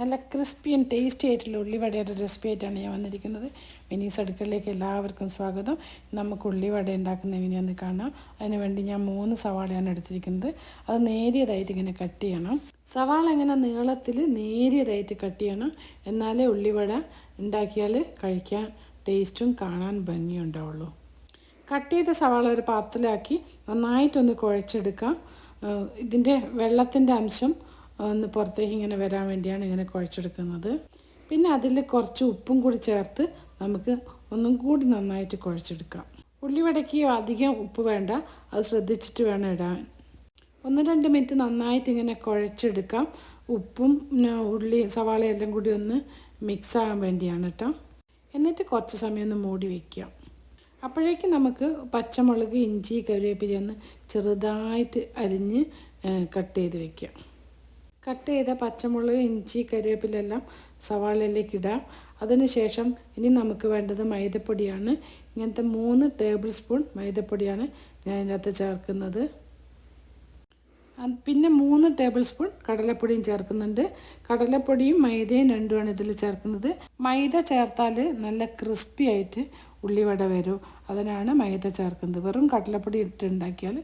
നല്ല crispy and tasty ആയിട്ടുള്ള ഉള്ളിവടയുടെ recipe ആയിട്ടാണ് ഞാൻ വന്നിരിക്കുന്നത്. മിനീസ് അടുക്കളയിലേക്ക് എല്ലാവർക്കും സ്വാഗതം. നമുക്ക് ഉള്ളിവട ഉണ്ടാക്കുന്ന എങ്ങനെയാണെന്ന് കാണാം. അതിനുവേണ്ടി ഞാൻ മൂന്ന് സവാളയാണ് എടുത്തിരിക്കുന്നത്. അത് നേരിയതായിട്ട് ഇങ്ങനെ കട്ട് ചെയ്യണം. സവാള ഇങ്ങനെ നീളത്തിൽ നേരിയതായിട്ട് കട്ട് ചെയ്യണം. എന്നാലേ ഉള്ളിവട ഉണ്ടാക്കിയാൽ കഴിക്കാൻ ടേസ്റ്റും കാണാൻ ഭംഗിയും ഉണ്ടാവുള്ളൂ. കട്ട് ചെയ്ത സവാള ഒരു പാത്രത്തിലാക്കി നന്നായിട്ടൊന്ന് കുഴച്ചെടുക്കാം. ഇതിന്റെ വെള്ളത്തിന്റെ അംശം ഒന്ന് പുറത്തേക്ക് ഇങ്ങനെ വരാൻ വേണ്ടിയാണ് ഇങ്ങനെ കുഴച്ചെടുക്കുന്നത്. പിന്നെ അതിൽ കുറച്ച് ഉപ്പും കൂടി ചേർത്ത് നമുക്ക് ഒന്നും കൂടി നന്നായിട്ട് കുഴച്ചെടുക്കാം. ഉള്ളിവടയ്ക്ക് അധികം ഉപ്പ് വേണ്ട അത് ശ്രദ്ധിച്ചിട്ട് വേണം ഇടാൻ. ഒന്ന് രണ്ട് മിനിറ്റ് നന്നായിട്ട് ഇങ്ങനെ കുഴച്ചെടുക്കാം. ഉപ്പും ഉള്ളി സവാള എല്ലാം കൂടി ഒന്ന് മിക്സ് ആകാൻ വേണ്ടിയാണ് കേട്ടോ. എന്നിട്ട് കുറച്ച് സമയം ഒന്ന് മൂടി വയ്ക്കാം അപ്പോഴേക്കും നമുക്ക് പച്ചമുളക് ഇഞ്ചി കറിവേപ്പില ഒന്ന് ചെറുതായിട്ട് അരിഞ്ഞ് കട്ട് ചെയ്ത് വെക്കാം കട്ട് ചെയ്ത പച്ചമുളക് ഇഞ്ചി കരിവേപ്പിലെല്ലാം സവാളയിലേക്ക് ഇടാം. അതിനുശേഷം ഇനി നമുക്ക് വേണ്ടത് മൈദപ്പൊടിയാണ്. ഇങ്ങനത്തെ മൂന്ന് ടേബിൾ സ്പൂൺ മൈദപ്പൊടിയാണ് ഞാൻ ഇതിനകത്ത് ചേർക്കുന്നത്. പിന്നെ മൂന്ന് ടേബിൾ സ്പൂൺ കടലപ്പൊടിയും ചേർക്കുന്നുണ്ട്. കടലപ്പൊടിയും മൈദയും രണ്ടുമാണ് ഇതിൽ ചേർക്കുന്നത്. മൈദ ചേർത്താൽ നല്ല ക്രിസ്പി ആയിട്ട് ഉള്ളിവട വരും. അതിനാണ് മൈദ ചേർക്കുന്നത്. വെറും കടലപ്പൊടി ഇട്ട് ഉണ്ടാക്കിയാൽ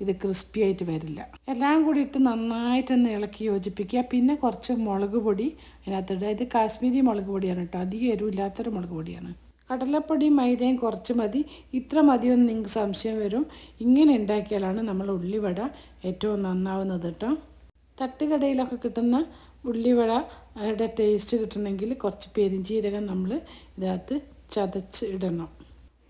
ഇത് ക്രിസ്പി ആയിട്ട് വരില്ല. എല്ലാം കൂടി ഇട്ട് നന്നായിട്ടൊന്ന് ഇളക്കി യോജിപ്പിക്കുക. പിന്നെ കുറച്ച് മുളക് പൊടി അതിനകത്തിടുക ഇത് കാശ്മീരി മുളക് പൊടിയാണ് കേട്ടോ. അധികം എരിവില്ലാത്തൊരു മുളക് പൊടിയാണ്. കടലപ്പൊടി മൈദയും കുറച്ച് മതി. ഇത്ര മതിയൊന്നും നിങ്ങൾക്ക് സംശയം വരും. ഇങ്ങനെ ഉണ്ടാക്കിയാലാണ് നമ്മൾ ഉള്ളിവട ഏറ്റവും നന്നാവുന്നത് കേട്ടോ. തട്ടുകടയിലൊക്കെ കിട്ടുന്ന ഉള്ളിവടയുടെ ടേസ്റ്റ് കിട്ടണമെങ്കിൽ കുറച്ച് പെരിഞ്ചീരകം നമ്മൾ ഇതിനകത്ത് ചതച്ച് ഇടണം.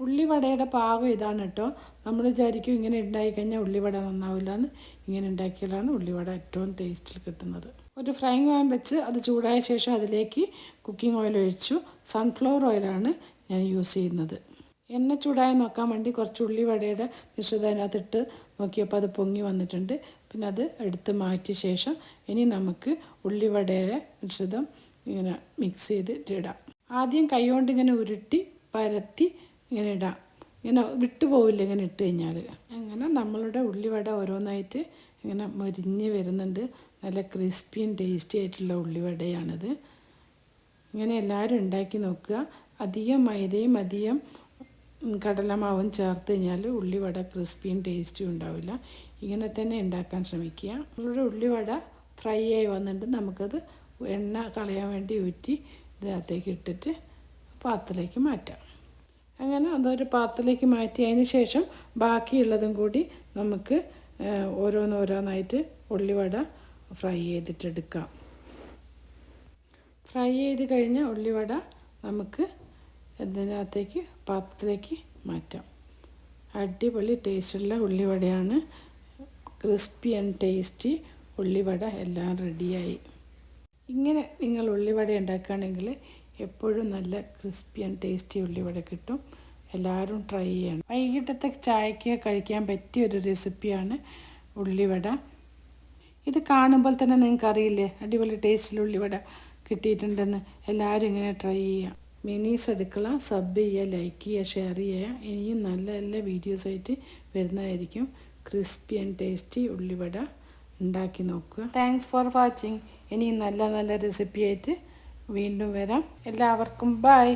ഉള്ളിവടയുടെ പാകം ഇതാണ് കേട്ടോ. നമ്മൾ വിചാരിക്കും ഇങ്ങനെ ഉണ്ടാക്കി കഴിഞ്ഞാൽ ഉള്ളിവട നന്നാവില്ല എന്ന് ഇങ്ങനെ ഉണ്ടാക്കിയാലാണ് ഉള്ളിവട ഏറ്റവും ടേസ്റ്റിൽ കിട്ടുന്നത്. ഒരു ഫ്രൈങ് പാൻ വെച്ച് അത് ചൂടായ ശേഷം അതിലേക്ക് കുക്കിംഗ് ഓയിൽ ഒഴിച്ചു. സൺഫ്ലവർ ഓയിലാണ് ഞാൻ യൂസ് ചെയ്യുന്നത്. എണ്ണ ചൂടായി നോക്കാൻ വേണ്ടി കുറച്ച് ഉള്ളിവടയുടെ മിശ്രിതം അതിനകത്തിട്ട് നോക്കിയപ്പോൾ അത് പൊങ്ങി വന്നിട്ടുണ്ട്. പിന്നെ അത് എടുത്ത് മാറ്റിയ ശേഷം ഇനി നമുക്ക് ഉള്ളിവടയുടെ മിശ്രിതം ഇങ്ങനെ മിക്സ് ചെയ്തിട്ട് ഇടാം. ആദ്യം കൈകൊണ്ട് ഇങ്ങനെ ഉരുട്ടി പരത്തി ഇങ്ങനെ ഇടാം. ഇങ്ങനെ വിട്ടുപോവില്ല ഇങ്ങനെ ഇട്ട് കഴിഞ്ഞാൽ അങ്ങനെ നമ്മളുടെ ഉള്ളിവട ഓരോന്നായിട്ട് ഇങ്ങനെ മൊരിഞ്ഞ് വരുന്നുണ്ട്. നല്ല ക്രിസ്പിയും ടേസ്റ്റി ആയിട്ടുള്ള ഉള്ളിവടയാണിത്. ഇങ്ങനെ എല്ലാവരും ഉണ്ടാക്കി നോക്കുക. അധികം മൈദയും അധികം കടലമാവും ചേർത്ത് കഴിഞ്ഞാൽ ഉള്ളിവട ക്രിസ്പിയും ടേസ്റ്റിയും ഉണ്ടാവില്ല. ഇങ്ങനെ തന്നെ ഉണ്ടാക്കാൻ ശ്രമിക്കുക. നമ്മളുടെ ഉള്ളിവട ഫ്രൈ ആയി വന്നിട്ട് നമുക്കത് എണ്ണ കളയാൻ വേണ്ടി ഊറ്റി ഇതിനകത്തേക്ക് ഇട്ടിട്ട് പാത്രത്തിലേക്ക് മാറ്റാം. അങ്ങനെ അതൊരു പാത്രത്തിലേക്ക് മാറ്റി അതിന് ശേഷം ബാക്കിയുള്ളതും കൂടി നമുക്ക് ഓരോന്നോരോന്നായിട്ട് ഉള്ളിവട ഫ്രൈ ചെയ്തിട്ടെടുക്കാം. ഫ്രൈ ചെയ്ത് കഴിഞ്ഞ ഉള്ളിവട നമുക്ക് ഇതിനകത്തേക്ക് പാത്രത്തിലേക്ക് മാറ്റാം. അടിപൊളി ടേസ്റ്റുള്ള ഉള്ളിവടയാണ്. ക്രിസ്പി ആൻഡ് ടേസ്റ്റി ഉള്ളിവട എല്ലാം റെഡിയായി. ഇങ്ങനെ നിങ്ങൾ ഉള്ളിവട ഉണ്ടാക്കുകയാണെങ്കിൽ എപ്പോഴും നല്ല ക്രിസ്പി ആൻഡ് ടേസ്റ്റി ഉള്ളിവട കിട്ടും. എല്ലാവരും ട്രൈ ചെയ്യണം. വൈകിട്ടത്തെ ചായക്ക് കഴിക്കാൻ പറ്റിയ ഒരു റെസിപ്പിയാണ് ഉള്ളിവട. ഇത് കാണുമ്പോൾ തന്നെ നിങ്ങൾക്ക് അറിയില്ലേ അടിപൊളി ടേസ്റ്റിൽ ഉള്ളിവട കിട്ടിയിട്ടുണ്ടെന്ന്. എല്ലാവരും ഇങ്ങനെ ട്രൈ ചെയ്യാം. മിനീസ് അടുക്കള സബ് ചെയ്യുക ലൈക്ക് ചെയ്യുക ഷെയർ ചെയ്യുക. ഇനിയും നല്ല നല്ല വീഡിയോസായിട്ട് വരുന്നതായിരിക്കും. ക്രിസ്പി ആൻഡ് ടേസ്റ്റി ഉള്ളിവട ഉണ്ടാക്കി നോക്കുക. താങ്ക്സ് ഫോർ വാച്ചിങ് ഇനിയും നല്ല നല്ല റെസിപ്പി ആയിട്ട് വീണ്ടും വരാം. എല്ലാവർക്കും ബൈ